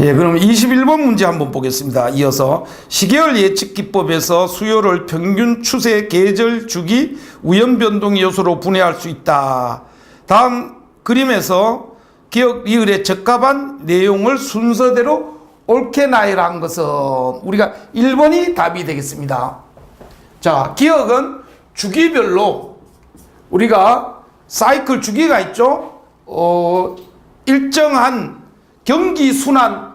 예, 그럼 21번 문제 한번 보겠습니다. 이어서 시계열 예측 기법에서 수요를 평균 추세, 계절, 주기, 우연 변동 요소로 분해할 수 있다. 다음 그림에서 기억 리을에 적합한 내용을 순서대로 옳게 나열한 것은 우리가 1번이 답이 되겠습니다. 자, 기억은 주기별로 우리가 사이클 주기가 있죠. 어, 일정한 경기 순환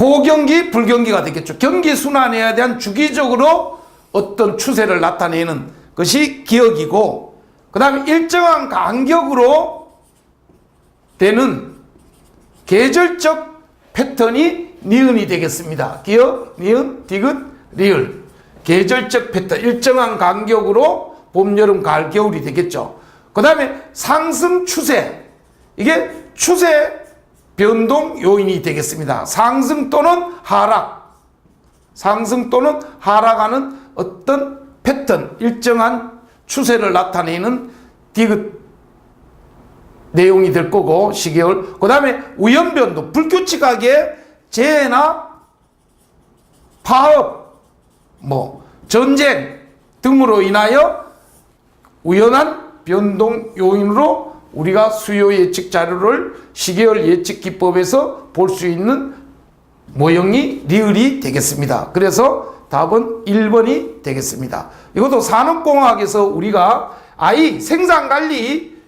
호경기, 불경기가 되겠죠. 경기 순환에 대한 주기적으로 어떤 추세를 나타내는 것이 기억이고, 그 다음에 일정한 간격으로 되는 계절적 패턴이 니은이 되겠습니다. 기억, 니은, 디귿, 리을. 계절적 패턴, 일정한 간격으로 봄, 여름, 가을, 겨울이 되겠죠. 그 다음에 상승 추세. 이게 추세 변동 요인이 되겠습니다. 상승 또는 하락. 상승 또는 하락하는 어떤 패턴, 일정한 추세를 나타내는 디귿 내용이 될 거고, 시계월. 그 다음에 우연변동, 불규칙하게 재해나 파업, 뭐, 전쟁 등으로 인하여 우연한 변동 요인으로 우리가 수요 예측 자료를 시계열 예측 기법에서 볼 수 있는 모형이 리을이 되겠습니다. 그래서 답은 1번이 되겠습니다. 이것도 산업공학에서 우리가 I 생산관리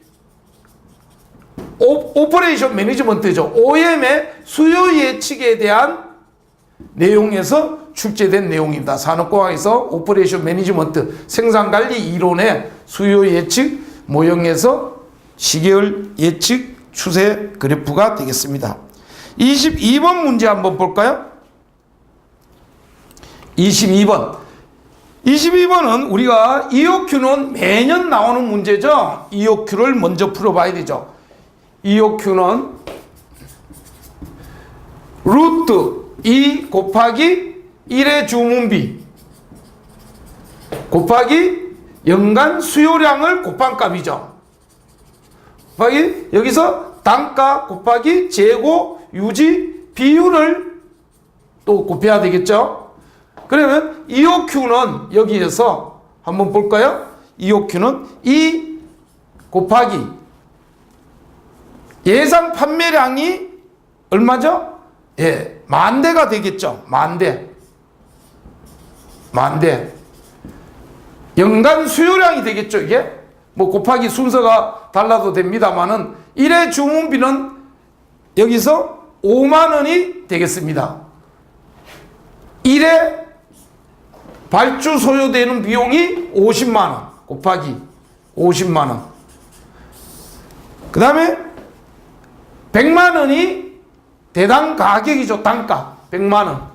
오, 오퍼레이션 매니지먼트죠. OM의 수요 예측에 대한 내용에서 출제된 내용입니다. 산업공학에서 오퍼레이션 매니지먼트 생산관리 이론의 수요 예측 모형에서 시계열 예측 추세 그래프가 되겠습니다. 22번 문제 한번 볼까요? 22번. 22번은 우리가 EOQ는 매년 나오는 문제죠. EOQ를 먼저 풀어봐야 되죠. EOQ는 루트 2 곱하기 1의 주문비 곱하기 연간 수요량을 곱한 값이죠. 곱하기 여기서 단가 곱하기 재고 유지 비율을 또 곱해야 되겠죠. 그러면 EOQ는 여기에서 한번 볼까요? EOQ는 2 곱하기 예상 판매량이 얼마죠? 예, 만 대가 되겠죠. 만 대. 만 대. 연간 수요량이 되겠죠, 이게? 뭐 곱하기 순서가 달라도 됩니다만은 1회 주문비는 여기서 5만 원이 되겠습니다. 1회 발주 소요되는 비용이 50만 원 곱하기 50만 원. 그 다음에 100만 원이 대당 가격이죠. 단가 100만 원.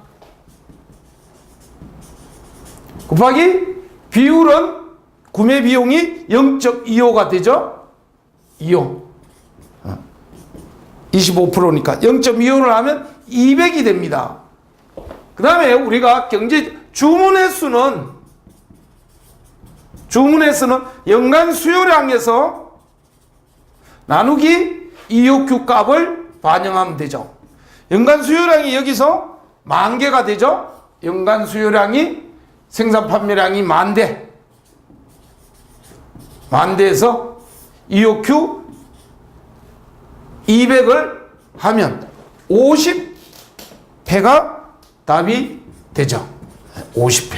곱하기 비율은 구매 비용이 0.25가 되죠. 25. 25%니까 0.25를 하면 200이 됩니다. 그 다음에 우리가 경제 주문의 수는 주문의 수는 연간 수요량에서 나누기 EOQ 값을 반영하면 되죠. 연간 수요량이 여기서 만 개가 되죠. 연간 수요량이 생산 판매량이 만 대. 만 대에서 EOQ 200을 하면 50회가 답이 되죠. 50회.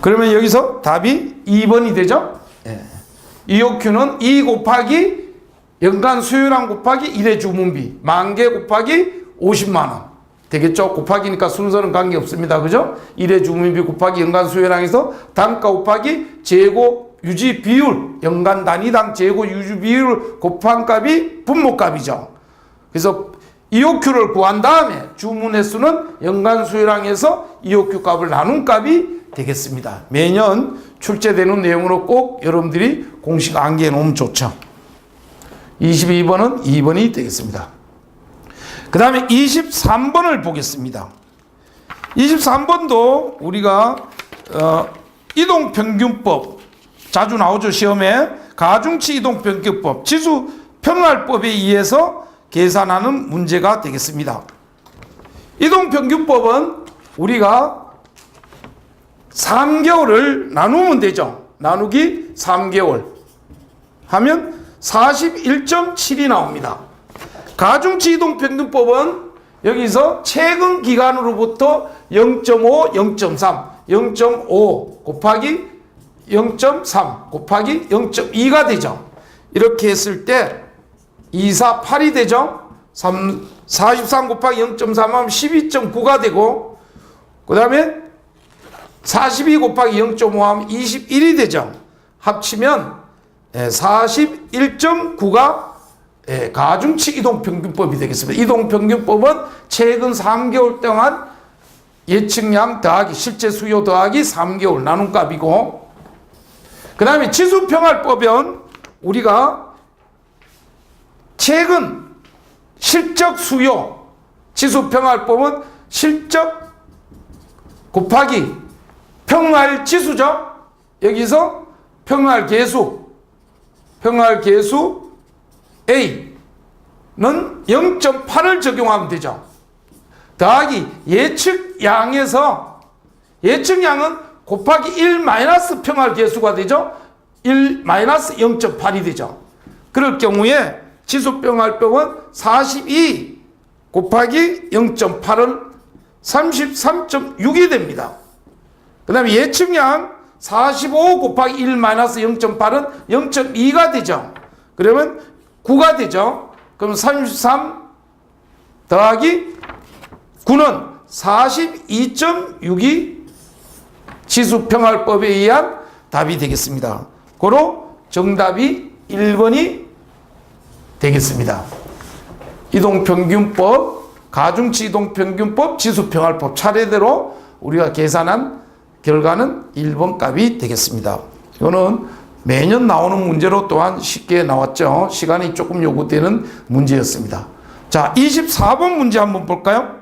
그러면 여기서 답이 2번이 되죠. 예. EOQ는 2 곱하기 연간 수요량 곱하기 1회 주문비 만 개 곱하기 50만 원 되겠죠? 곱하기니까 순서는 관계없습니다. 그죠? 1회 주문비 곱하기 연간 수요량에서 단가 곱하기 재고 유지 비율 연간 단위당 재고 유지 비율 곱한 값이 분모값이죠. 그래서 EOQ를 구한 다음에 주문 횟수는 연간 수요량에서 EOQ 값을 나눈 값이 되겠습니다. 매년 출제되는 내용으로 꼭 여러분들이 공식 암기해 놓으면 좋죠. 22번은 2번이 되겠습니다. 그 다음에 23번을 보겠습니다. 23번도 우리가 어, 이동평균법 자주 나오죠 시험에 가중치 이동평균법 지수 평활법에 의해서 계산하는 문제가 되겠습니다. 이동 평균법은 우리가 3개월을 나누면 되죠. 나누기 3개월 하면 41.7이 나옵니다. 가중치 이동 평균법은 여기서 최근 기간으로부터 0.5, 0.3, 0.5 곱하기 0.3 곱하기 0.2가 되죠. 이렇게 했을 때 2, 4, 8이 되죠. 3, 43 곱하기 0.3 하면 12.9가 되고 그 다음에 42 곱하기 0.5 하면 21이 되죠. 합치면 41.9가 가중치 이동평균법이 되겠습니다. 이동평균법은 최근 3개월 동안 예측량 더하기 실제 수요 더하기 3개월 나눈 값이고 그 다음에 지수평활법은 우리가 최근 실적 수요 지수평활법은 실적 곱하기 평활 지수죠. 여기서 평활 계수 평활 계수 A는 0.8을 적용하면 되죠. 더하기 예측 양에서 예측 양은 곱하기 1 마이너스 평활 계수가 되죠. 1 마이너스 0.8이 되죠. 그럴 경우에 지수 평활법은 42 곱하기 0.8은 33.6이 됩니다. 그 다음에 예측량 45 곱하기 1 마이너스 0.8은 0.2가 되죠. 그러면 9가 되죠. 그럼 33 더하기 9는 42.6이 지수평활법에 의한 답이 되겠습니다. 고로 정답이 1번이 되겠습니다. 이동평균법, 가중치 이동평균법, 지수평활법 차례대로 우리가 계산한 결과는 1번 값이 되겠습니다. 이거는 매년 나오는 문제로 또한 쉽게 나왔죠. 시간이 조금 요구되는 문제였습니다. 자, 24번 문제 한번 볼까요?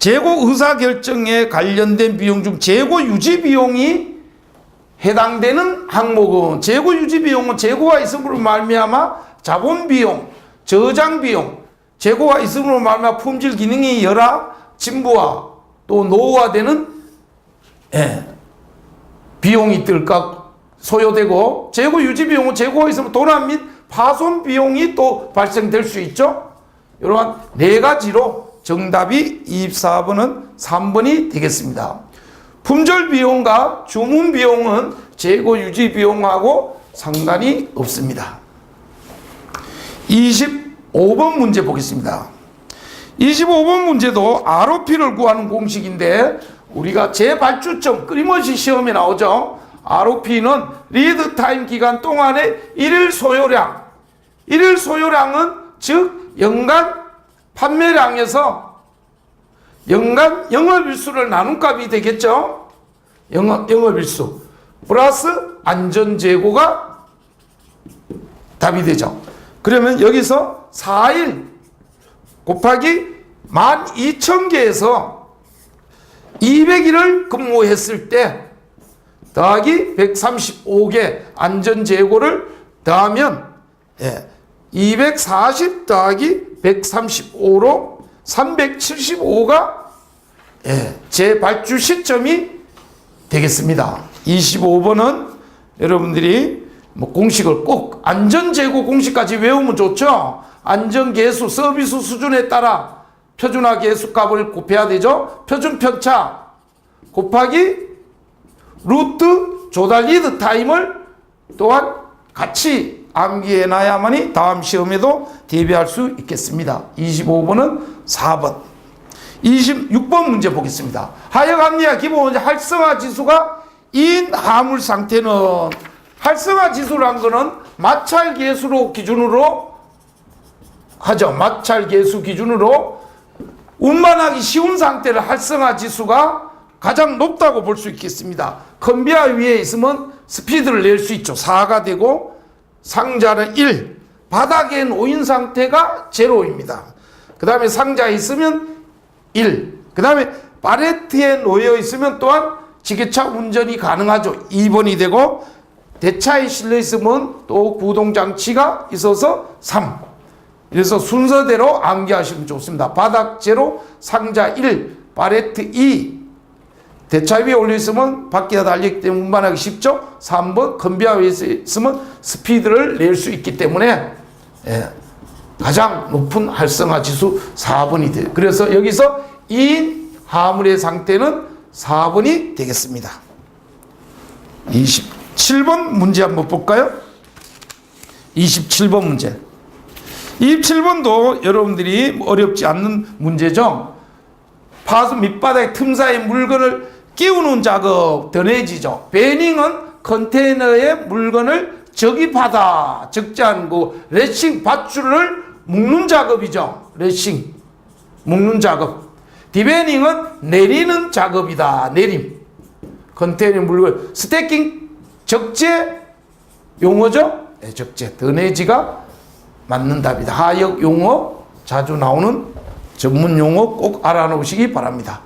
재고 의사 결정에 관련된 비용 중 재고 유지 비용이 해당되는 항목은 재고 유지 비용은 재고가 있음으로 말미암아 자본 비용, 저장 비용, 재고가 있음으로 말미암아 품질 기능이 열화, 진부화 또 노후화되는 예, 비용이 들까 소요되고 재고 유지 비용은 재고가 있으면 도난 및 파손 비용이 또 발생될 수 있죠. 이러한 네 가지로 정답이 24번은 3번이 되겠습니다. 품절 비용과 주문 비용은 재고 유지 비용하고 상관이 없습니다. 25번 문제 보겠습니다. 25번 문제도 ROP를 구하는 공식인데 우리가 재발주점 끊임없이 시험에 나오죠. ROP는 리드 타임 기간 동안의 일일 소요량. 일일 소요량은 즉 연간 판매량에서 연간 영업일수를 나눈 값이 되겠죠. 영업, 영업일수 플러스 안전재고가 답이 되죠. 그러면 여기서 4일 곱하기 12,000개에서 200일을 근무했을 때 더하기 135개 안전재고를 더하면 예, 240 더하기 135로 375가 예, 재발주 시점이 되겠습니다. 25번은 여러분들이 뭐 공식을 꼭 안전재고 공식까지 외우면 좋죠. 안전계수 서비스 수준에 따라 표준화 계수값을 곱해야 되죠. 표준 편차 곱하기 루트 조달 리드 타임을 또한 같이 암기해 놔야만이 다음 시험에도 대비할 수 있겠습니다. 25번은 4번. 26번 문제 보겠습니다. 합리화 기본 원자 활성화 지수가 인 화물 상태는 활성화 지수란 거는 마찰 계수로 기준으로 하죠. 마찰 계수 기준으로 운반하기 쉬운 상태를 활성화 지수가 가장 높다고 볼 수 있겠습니다. 컨비아 위에 있으면 스피드를 낼 수 있죠. 4가 되고 상자는 1, 바닥에 놓인 상태가 제로입니다. 그 다음에 상자에 있으면 1, 그 다음에 파레트에 놓여 있으면 또한 지게차 운전이 가능하죠. 2번이 되고 대차에 실려 있으면 또 구동장치가 있어서 3. 그래서 순서대로 암기하시면 좋습니다. 바닥 제로, 상자 1, 바레트 2. 대차 위에 올려 있으면 바퀴가 달리기 때문에 운반하기 쉽죠. 3번 건비아 위에 있으면 스피드를 낼 수 있기 때문에 예, 가장 높은 활성화 지수 4번이 돼요. 그래서 여기서 2인 화물의 상태는 4번이 되겠습니다. 27번 문제 한번 볼까요? 27번 문제. 27번도 여러분들이 어렵지 않는 문제죠. 파수 밑바닥에 틈 사이 물건을 끼우는 작업 더 내지죠. 베닝은 컨테이너에 물건을 적입하다. 적지 않고 레싱 밧줄을 묶는 작업이죠. 레싱 묶는 작업. 디베닝은 내리는 작업이다. 내림. 컨테이너 물건 스태킹 적재 용어죠. 네, 적재 더내지가 맞는 답이다. 하역 용어 자주 나오는 전문 용어 꼭 알아놓으시기 바랍니다.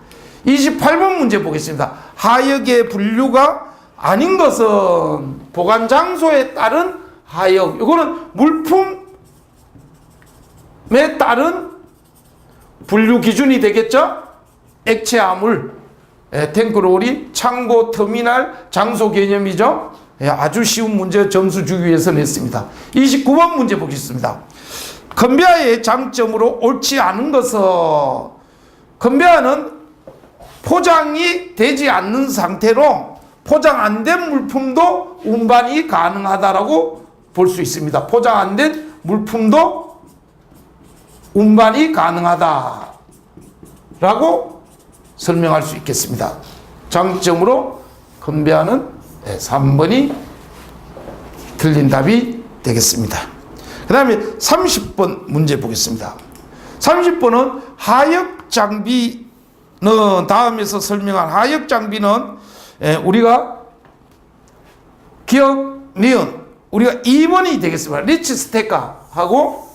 28번 문제 보겠습니다. 하역의 분류가 아닌 것은 보관 장소에 따른 하역. 이거는 물품에 따른 분류 기준이 되겠죠? 액체 화물, 예, 탱크로리, 창고, 터미널, 장소 개념이죠? 예, 아주 쉬운 문제 점수 주기 위해서 냈습니다. 29번 문제 보겠습니다. 컨베아의 장점으로 옳지 않은 것은 컨베아는 포장이 되지 않는 상태로 포장 안 된 물품도 운반이 가능하다라고 볼 수 있습니다. 포장 안 된 물품도 운반이 가능하다라고 설명할 수 있겠습니다. 장점으로 컨베아는 3번이 틀린 답이 되겠습니다. 그 다음에 30번 문제 보겠습니다. 30번은 하역 장비는 다음에서 설명한 하역 장비는 에, 우리가 기억, 니은 우리가 2번이 되겠습니다. 리치 스테카하고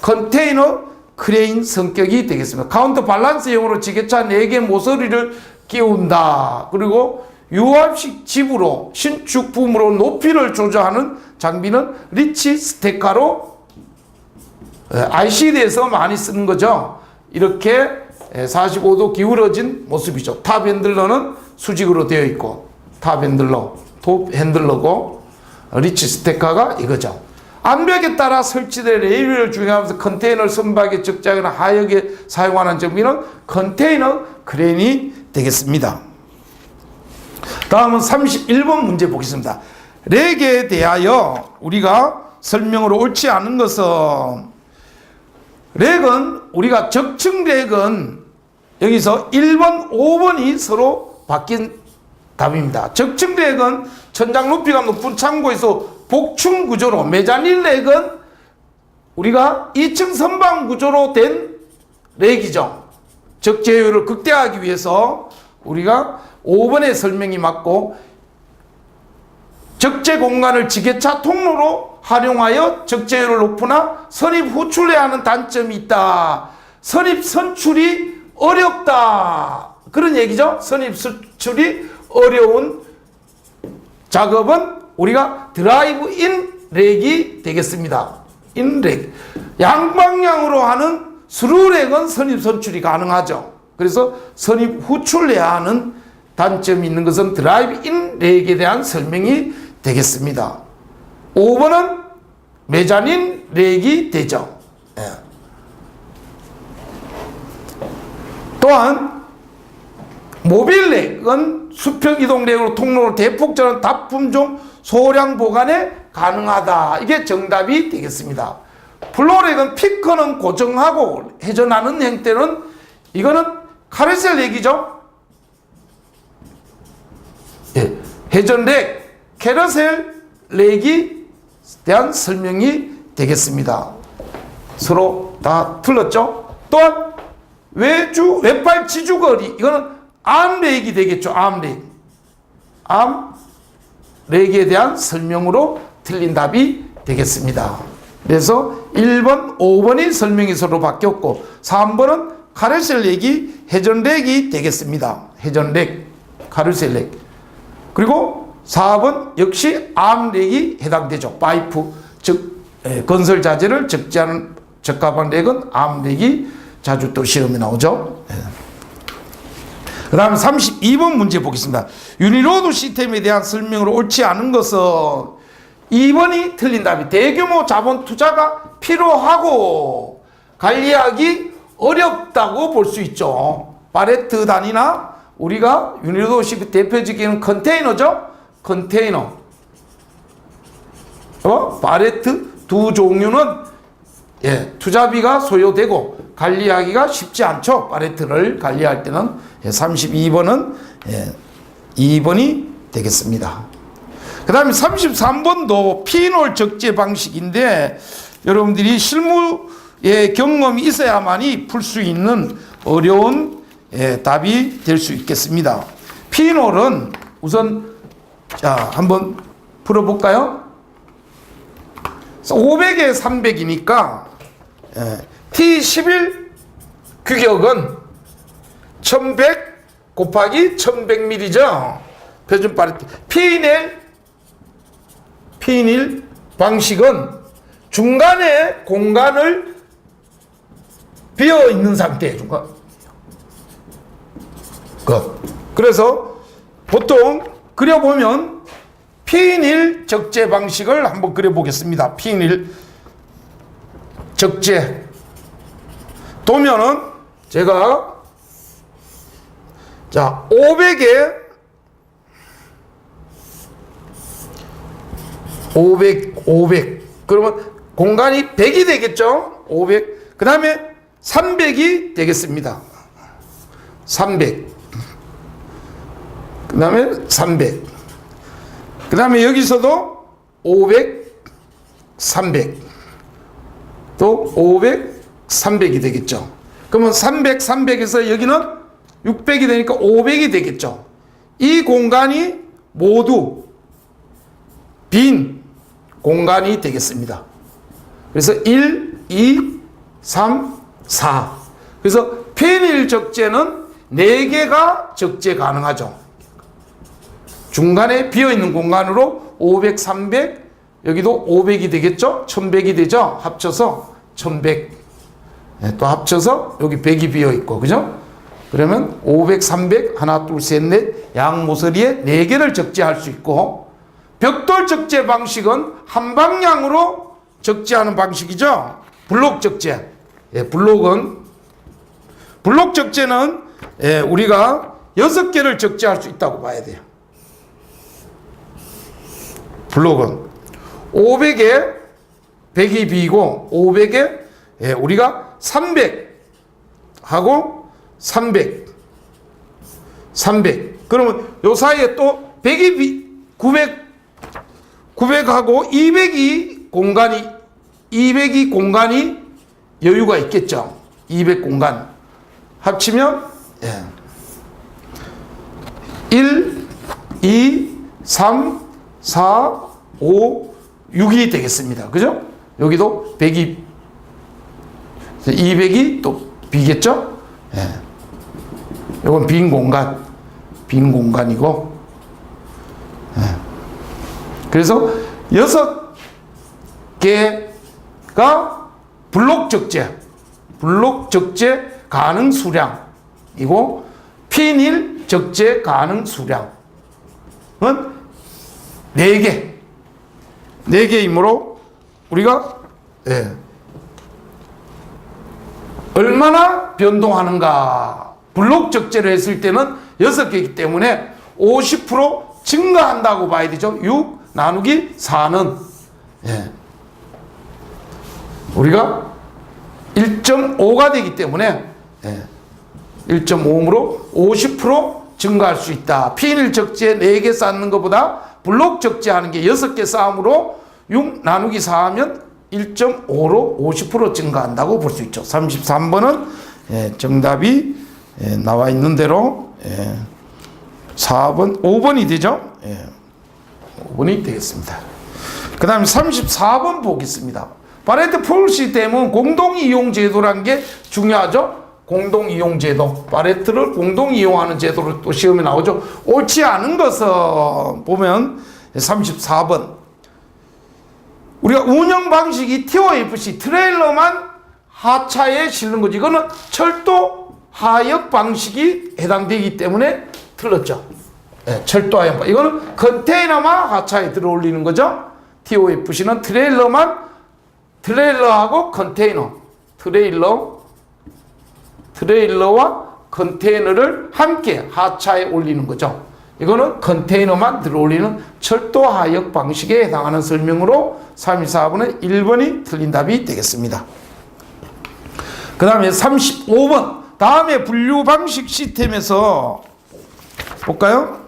컨테이너 크레인 성격이 되겠습니다. 카운터 밸런스용으로 지게차 4개 모서리를 끼운다. 그리고 유압식 집으로 신축 부품으로 높이를 조절하는 장비는 리치 스테카로 ICD에서 많이 쓰는 거죠. 이렇게 45도 기울어진 모습이죠. 탑 핸들러는 수직으로 되어 있고 탑 핸들러, 톱 핸들러고 리치 스테카가 이거죠. 암벽에 따라 설치된 레일을 중요하면서 컨테이너 선박에 적재하거나 하역에 사용하는 장비는 컨테이너 크레인이 되겠습니다. 다음은 31번 문제 보겠습니다. 렉에 대하여 우리가 설명으로 옳지 않은 것은 렉은 우리가 적층 렉은 여기서 1번, 5번이 서로 바뀐 답입니다. 적층 렉은 천장 높이가 높은 창고에서 복층 구조로 메자닌 렉은 우리가 2층 선방 구조로 된 렉이죠. 적재율을 극대화하기 위해서 우리가 5번의 설명이 맞고 적재 공간을 지게차 통로로 활용하여 적재율을 높으나 선입 후출해야 하는 단점이 있다. 선입 선출이 어렵다. 그런 얘기죠. 선입 선출이 어려운 작업은 우리가 드라이브 인 렉이 되겠습니다. 인렉. 양방향으로 하는 스루렉은 선입 선출이 가능하죠. 그래서 선입 후출해야 하는 단점이 있는 것은 드라이브 인 렉에 대한 설명이 되겠습니다. 5번은 메자닌 렉이 되죠. 예. 또한 모빌 렉은 수평 이동 렉으로 통로로 대폭 전환 납품종 소량 보관에 가능하다. 이게 정답이 되겠습니다. 플로렉은 피커는 고정하고 회전하는 형태는 이거는 카르셀 렉이죠. 예, 회전 렉, 캐러셀 렉이 대한 설명이 되겠습니다. 서로 다 틀렸죠? 또한 외주 외발 지주거리 이거는 암렉이 되겠죠. 암렉. 암렉에 대한 설명으로 틀린 답이 되겠습니다. 그래서 1번, 5번이 설명이 서로 바뀌었고 3번은 카르셀렉이 회전렉이 되겠습니다. 회전렉, 카르셀렉. 그리고 4번 역시 암렉이 해당되죠. 파이프 즉 에, 건설 자재를 적재하는 적합한 렉은 암렉이 자주 또 시험에 나오죠. 예. 그 다음에 32번 문제 보겠습니다. 유니로드 시스템에 대한 설명으로 옳지 않은 것은 2번이 틀린 답이 대규모 자본 투자가 필요하고 관리하기 어렵다고 볼 수 있죠. 바레트 단위나 우리가 유니로드 시스템 대표적인 컨테이너죠. 컨테이너. 어? 바레트 두 종류는 예, 투자비가 소요되고 관리하기가 쉽지 않죠. 파레트를 관리할 때는 예, 32번은 예, 2번이 되겠습니다. 그 다음에 33번도 피놀 적재 방식인데 여러분들이 실무의 경험이 있어야만이 풀 수 있는 어려운 예, 답이 될 수 있겠습니다. 피놀은 우선 자 한번 풀어볼까요? 500에 300이니까 T11 규격은 1100 곱하기 1100ml죠. 표준 파레트. 피닐 피닐 방식은 중간에 공간을 비어 있는 상태에 중간. 그 그래서 보통 그려보면 피닐 적재 방식을 한번 그려보겠습니다. 피닐 적재 도면은 제가 자 500에 500 500 그러면 공간이 100이 되겠죠? 500 그 다음에 300이 되겠습니다. 300 그 다음에 300 그 다음에 여기서도 500 300 또 500, 300이 되겠죠. 그러면 300, 300에서 여기는 600이 되니까 500이 되겠죠. 이 공간이 모두 빈 공간이 되겠습니다. 그래서 1, 2, 3, 4. 그래서 편일 적재는 4개가 적재 가능하죠. 중간에 비어있는 공간으로 500, 300, 여기도 500이 되겠죠? 1100이 되죠? 합쳐서 1100. 네, 또 합쳐서 여기 100이 비어 있고, 그죠? 그러면 500, 300, 하나, 둘, 셋, 넷, 양 모서리에 4개를 적재할 수 있고, 벽돌 적재 방식은 한 방향으로 적재하는 방식이죠? 블록 적재. 예, 블록은, 블록 적재는 예, 우리가 6개를 적재할 수 있다고 봐야 돼요. 블록은. 500에 100이 비고 500에 예, 우리가 300 하고 300 300 그러면 요 사이에 또 100이 비900 900하고 200이 공간이 200이 공간이 여유가 있겠죠. 200 공간 합치면 예. 1 2 3 4 5 6이 되겠습니다. 그죠? 여기도 100이 200이 또 비겠죠? 예. 이건 빈 공간, 빈 공간이고, 예. 그래서 여섯 개가 블록 적재, 블록 적재 가능 수량이고, 피닐 적재 가능 수량은 네 개. 네 개이므로 우리가 예. 얼마나 변동하는가 블록 적재를 했을 때는 여섯 개이기 때문에 50% 증가한다고 봐야 되죠 6 나누기 4는 예. 우리가 1.5가 되기 때문에 예. 1.5으로 50% 증가할 수 있다 피닐 적재 4개 쌓는 것보다 블록 적재하는 게 6개 싸움으로 6 나누기 4 하면 1.5로 50% 증가한다고 볼 수 있죠. 33번은 예, 정답이 예, 나와 있는 대로 예, 4번, 5번이 되죠. 예, 5번이 되겠습니다. 그 다음에 34번 보겠습니다. 파레트 풀 시스템은 공동 이용 제도란 게 중요하죠. 공동 이용 제도, 파레트를 공동 이용하는 제도로 또 시험에 나오죠. 옳지 않은 것은 보면 34번. 우리가 운영 방식이 TOFC 트레일러만 하차에 실는 거지. 이거는 철도 하역 방식이 해당되기 때문에 틀렸죠. 예, 철도 하역 방. 이거는 컨테이너만 하차에 들어 올리는 거죠. TOFC는 트레일러만 트레일러하고 컨테이너, 트레일러, 트레일러와 컨테이너를 함께 하차에 올리는 거죠. 이거는 컨테이너만 들어 올리는 철도 하역 방식에 해당하는 설명으로 3, 4번은 1번이 틀린 답이 되겠습니다. 그 다음에 35번. 다음에 분류 방식 시스템에서 볼까요?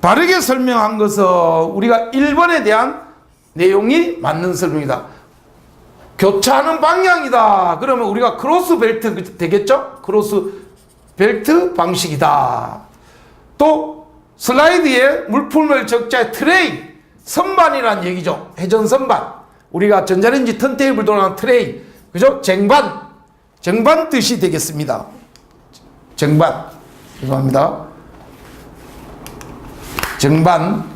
바르게 설명한 것은 우리가 1번에 대한 내용이 맞는 설명이다. 교차하는 방향이다. 그러면 우리가 크로스 벨트 되겠죠? 크로스 벨트 방식이다. 또 슬라이드에 물품을 적자의 트레이, 선반이란 얘기죠. 회전 선반. 우리가 전자레인지 턴테이블 돌아가는 트레이. 그죠? 쟁반. 쟁반 뜻이 되겠습니다. 쟁반. 죄송합니다. 쟁반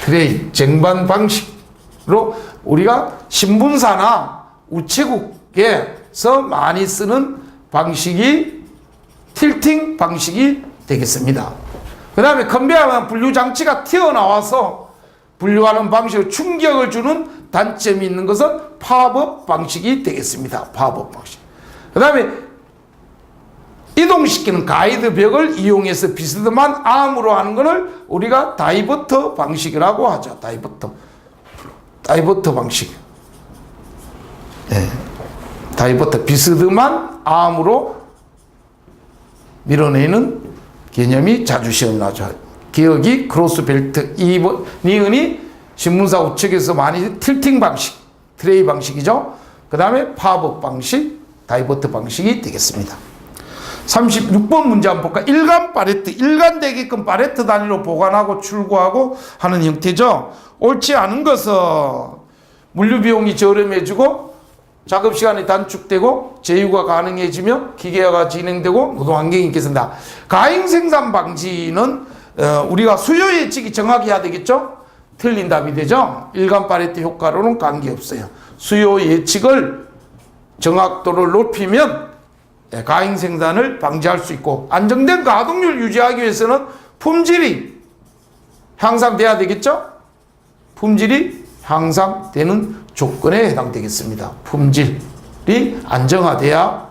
트레이, 쟁반 방식으로 우리가 신분사나 우체국에서 많이 쓰는 방식이 틸팅 방식이 되겠습니다. 그 다음에 컨베어만 분류 장치가 튀어나와서 분류하는 방식으로 충격을 주는 단점이 있는 것은 팝업 방식이 되겠습니다. 팝업 방식. 그 다음에 이동시키는 가이드 벽을 이용해서 비스듬한 암으로 하는 것을 우리가 다이버터 방식이라고 하죠. 다이버터. 다이버터 방식. 네. 다이버터. 비스듬한 암으로 밀어내는 개념이 자주 시험 나죠. 기억이 크로스 벨트 2번 니은이 신문사 우측에서 많이 틸팅 방식, 트레이 방식이죠. 그 다음에 팝업 방식, 다이버트 방식이 되겠습니다. 36번 문제 한번 볼까? 일간 파레트, 일관되게끔 파레트 단위로 보관하고 출고하고 하는 형태죠. 옳지 않은 것은 물류 비용이 저렴해지고 작업 시간이 단축되고 제휴가 가능해지며 기계화가 진행되고 노동 환경이 개선다. 가행 생산 방지는 어, 우리가 수요 예측이 정확히 해야 되겠죠? 틀린 답이 되죠. 일간 파레트 효과로는 관계없어요. 수요 예측을 정확도를 높이면 예, 가행 생산을 방지할 수 있고 안정된 가동률 유지하기 위해서는 품질이 향상돼야 되겠죠? 품질이 향상되는 조건에 해당되겠습니다. 품질이 안정화돼야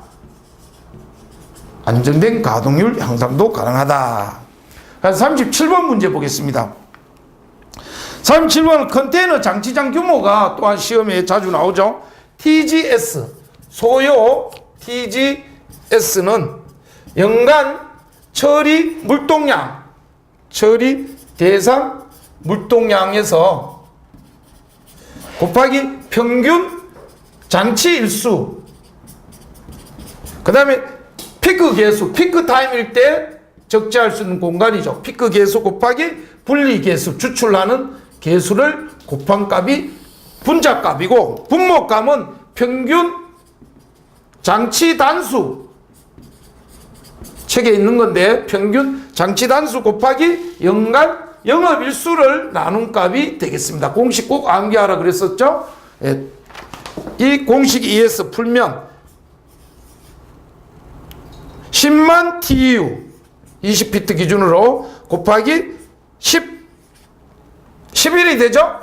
안정된 가동률 향상도 가능하다. 그래서 37번 문제 보겠습니다. 37번은 컨테이너 장치장 규모가 또한 시험에 자주 나오죠. TGS, 소요 TGS는 연간 처리 물동량, 처리 대상 물동량에서 곱하기 평균 장치 일수, 그 다음에 피크 개수, 피크 타임일 때 적재할 수 있는 공간이죠. 피크 개수 곱하기 분리 개수, 추출하는 개수를 곱한 값이 분자값이고 분모값은 평균 장치 단수 책에 있는 건데 평균 장치 단수 곱하기 연간 영업일수를 나눈 값이 되겠습니다. 공식 꼭 암기하라 그랬었죠? 예. 이 공식 ES 풀면 10만 TU 20피트 기준으로 곱하기 10 11이 되죠?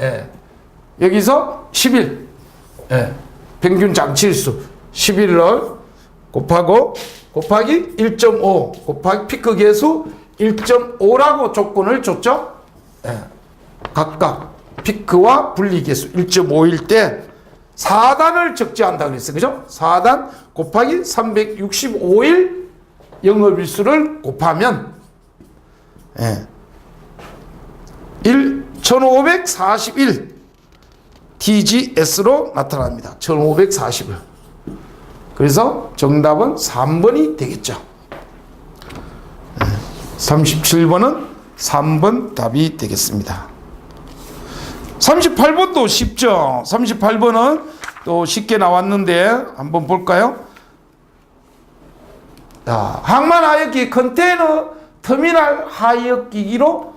예. 여기서 11. 예. 평균 장치일수 11을 곱하고 곱하기 1.5 곱하기 피크 개수 1.5라고 조건을 줬죠? 예. 각각 피크와 분리 개수 1.5일 때 4단을 적재한다 그랬어요. 그죠? 4단 곱하기 365일 영업일수를 곱하면 예. 1, 1541 TGS로 나타납니다. 1540을. 그래서 정답은 3번이 되겠죠. 37번은 3번 답이 되겠습니다. 38번도 쉽죠. 38번은 또 쉽게 나왔는데 한번 볼까요? 자, 항만 하역기 컨테이너 터미널 하역기기로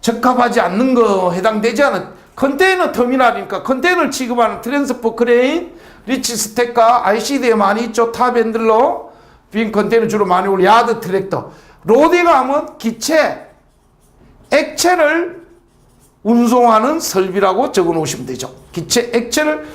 적합하지 않는 거 해당되지 않은 컨테이너 터미널이니까 컨테이너를 취급하는 트랜스포 크레인, 리치 스택과 ICD에 많이 있죠. 탑 핸들러, 빈 컨테이너 주로 많이 올 야드 트랙터. 로딩 하면 기체, 액체를 운송하는 설비라고 적어 놓으시면 되죠. 기체 액체를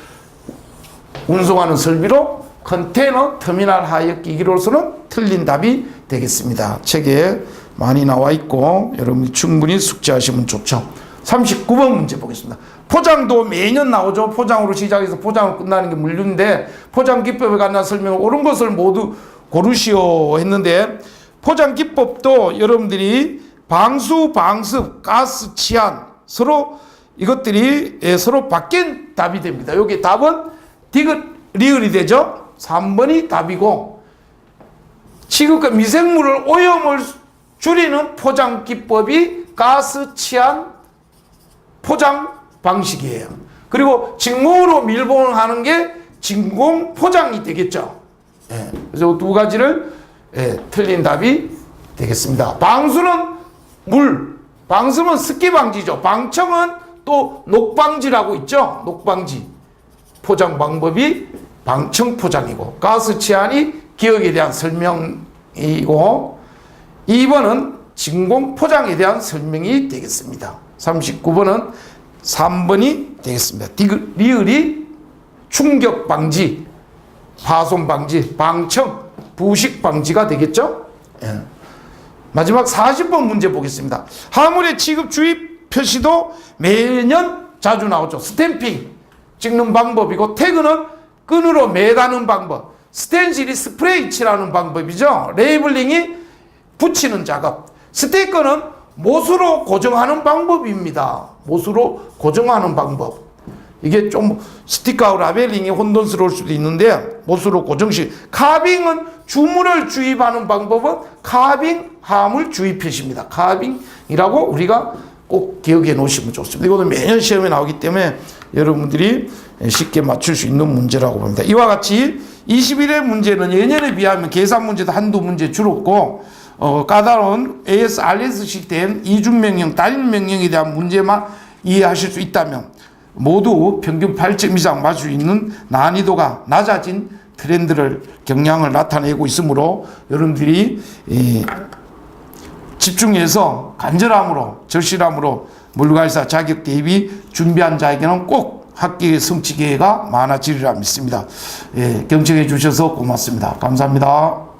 운송하는 설비로 컨테이너 터미널 하역 기기로서는 틀린 답이 되겠습니다. 책에 많이 나와 있고 여러분이 충분히 숙지하시면 좋죠. 39번 문제 보겠습니다. 포장도 매년 나오죠. 포장으로 시작해서 포장으로 끝나는 게 물류인데 포장 기법에 관한 설명 옳은 것을 모두 고르시오 했는데 포장 기법도 여러분들이 방수, 방습, 가스, 치안 서로 이것들이 예, 서로 바뀐 답이 됩니다. 여기 답은 디귿 리을이 되죠. 3번이 답이고 지금껏 미생물을 오염을 줄이는 포장 기법이 가스, 치안, 포장 방식이에요. 그리고 직목으로 밀봉하는 게 진공 포장이 되겠죠. 예, 그래서 두 가지를 예, 틀린 답이 되겠습니다. 방수는 물, 방수는 습기 방지죠. 방청은 또 녹방지라고 있죠. 녹방지 포장 방법이 방청 포장이고 가스 치안이 기억에 대한 설명이고 2번은 진공 포장에 대한 설명이 되겠습니다. 39번은 3번이 되겠습니다. 리을이 충격 방지, 파손 방지, 방청, 부식 방지가 되겠죠? 예. 마지막 40번 문제 보겠습니다. 화물의 취급 주입 표시도 매년 자주 나오죠. 스탬핑 찍는 방법이고 태그는 끈으로 매다는 방법. 스텐실이 스프레이 칠하는 방법이죠. 레이블링이 붙이는 작업. 스티커는 못으로 고정하는 방법입니다. 못으로 고정하는 방법. 이게 좀 스티커하고 라벨링이 혼돈스러울 수도 있는데 못으로 고정식. 카빙은 주문을 주입하는 방법은 카빙 화물 주입 표시입니다. 카빙이라고 우리가 꼭 기억해 놓으시면 좋습니다. 이거는 매년 시험에 나오기 때문에 여러분들이 쉽게 맞출 수 있는 문제라고 봅니다. 이와 같이 21회 문제는 예년에 비하면 계산 문제도 한두 문제 줄었고 어, 까다로운 AS, RS식 된 이중명령, 단일명령에 대한 문제만 이해하실 수 있다면 모두 평균 8점 이상 수 있는 난이도가 낮아진 트렌드를 경향을 나타내고 있으므로 여러분들이 이, 집중해서 간절함으로 절실함으로 물갈사 자격 대비 준비한 자에게는 꼭 학기 성취 기회가 많아지리라 믿습니다. 예, 경청해 주셔서 고맙습니다. 감사합니다.